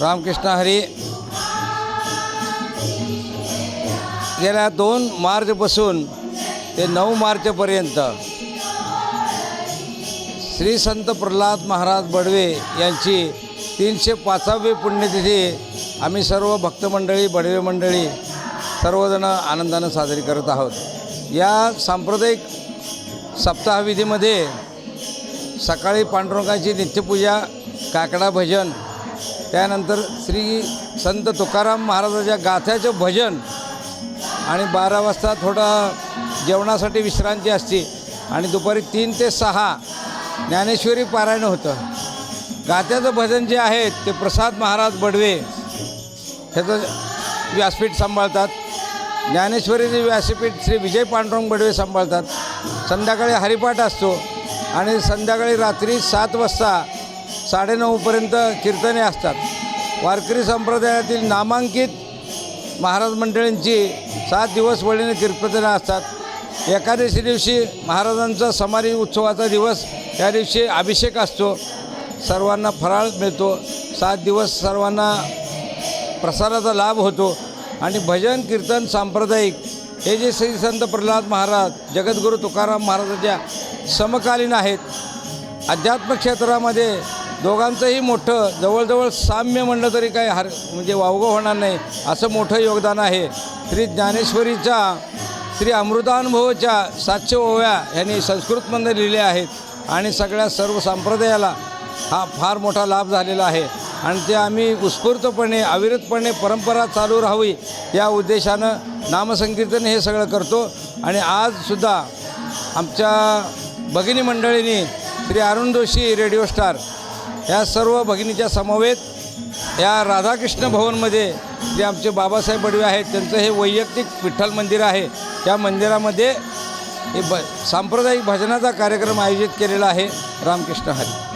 रामकृष्ण हरी. गेल्या दोन मार्चपासून ते नऊ मार्चपर्यंत श्री संत प्रल्हाद महाराज बडवे यांची तीनशे पाचावी पुण्यतिथी आम्ही सर्व भक्तमंडळी बडवे मंडळी सर्वजणं आनंदानं साजरी करत आहोत. या सांप्रदायिक सप्ताहविधीमध्ये सकाळी पांडुरंगाची नित्यपूजा काकडा भजन त्यानंतर श्री संत तुकाराम महाराजाच्या गाथ्याचं भजन आणि बारा वाजता थोडं जेवणासाठी विश्रांती असते. आणि दुपारी तीन ते सहा ज्ञानेश्वरी पारायण होतं. गाथ्याचं भजन जे आहे ते प्रसाद महाराज बडवे ह्याचं व्यासपीठ सांभाळतात. ज्ञानेश्वरीचे व्यासपीठ श्री विजय पांडुरंग बडवे सांभाळतात. संध्याकाळी हरिपाठ असतो आणि संध्याकाळी रात्री सात वाजता साडेनऊपर्यंत कीर्तने असतात. वारकरी संप्रदायातील नामांकित महाराज मंडळींची सात दिवस वळीने कीर्तने असतात. एकादशी दिवशी महाराजांचा समारी उत्सवाचा दिवस त्या दिवशी अभिषेक असतो. सर्वांना फराळ मिळतो. सात दिवस सर्वांना प्रसाराचा लाभ होतो. आणि भजन कीर्तन सांप्रदायिक हे जे श्री संत प्रल्हाद महाराज जगद्गुरू तुकाराम महाराजाच्या समकालीन आहेत अध्यात्म क्षेत्रामध्ये दोघांचंही मोठं जवळजवळ साम्य म्हणलं तरी काही हर म्हणजे वावगं होणार नाही असं मोठं योगदान आहे. श्री ज्ञानेश्वरीच्या श्री अमृतानुभवच्या सातशे ओव्या यांनी संस्कृतमध्ये लिहिल्या आहेत. आणि सगळ्या सर्व संप्रदायाला हा फार मोठा लाभ झालेला आहे. आणि ते आम्ही उत्स्फूर्तपणे अविरतपणे परंपरा चालू राहावी या उद्देशानं नामसंकीर्तन हे सगळं करतो. आणि आजसुद्धा आमच्या भगिनी मंडळींनी श्री अरुण जोशी रेडिओ स्टार या सर्व भगिनीच्या समवेत या राधाकृष्ण भवनमध्ये जे आमचे बाबासाहेब बडवे आहेत त्यांचं हे वैयक्तिक विठ्ठल मंदिर आहे. त्या मंदिरामध्ये हे ब सांप्रदायिक भजनाचा कार्यक्रम आयोजित केलेला आहे रामकृष्ण हरी.